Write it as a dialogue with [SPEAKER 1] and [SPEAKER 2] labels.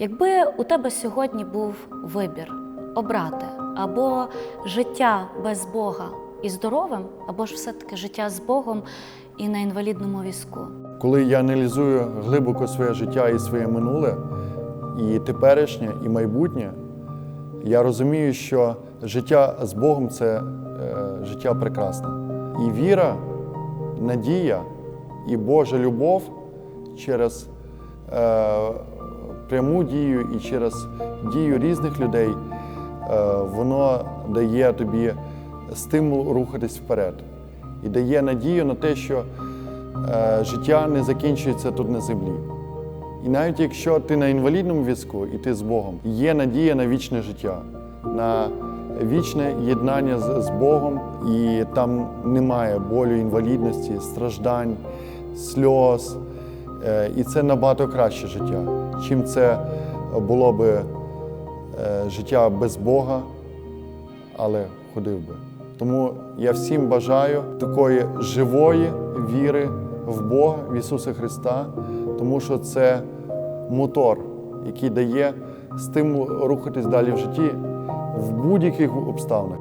[SPEAKER 1] Якби у тебе сьогодні був вибір обрати або життя без Бога і здоровим, або ж все-таки життя з Богом і на інвалідному візку.
[SPEAKER 2] Коли я аналізую глибоко своє життя і своє минуле, і теперішнє, і майбутнє, я розумію, що життя з Богом це е, життя прекрасне. І віра, надія і Божа любов через е, пряму дію і через дію різних людей, е, воно дає тобі стимул рухатись вперед і дає надію на те, що е, життя не закінчується тут на землі. І навіть якщо ти на інвалідному візку і ти з Богом, є надія на вічне життя, на вічне єднання з, з Богом, і там немає болю, інвалідності, страждань, сльоз. Е, І це набагато краще життя, чим це було би е, життя без Бога, але ходив би. Тому я всім бажаю такої живої віри в Бога, в Ісуса Христа, тому що це мотор, який дає стимул рухатись далі в житті в будь-яких обставинах.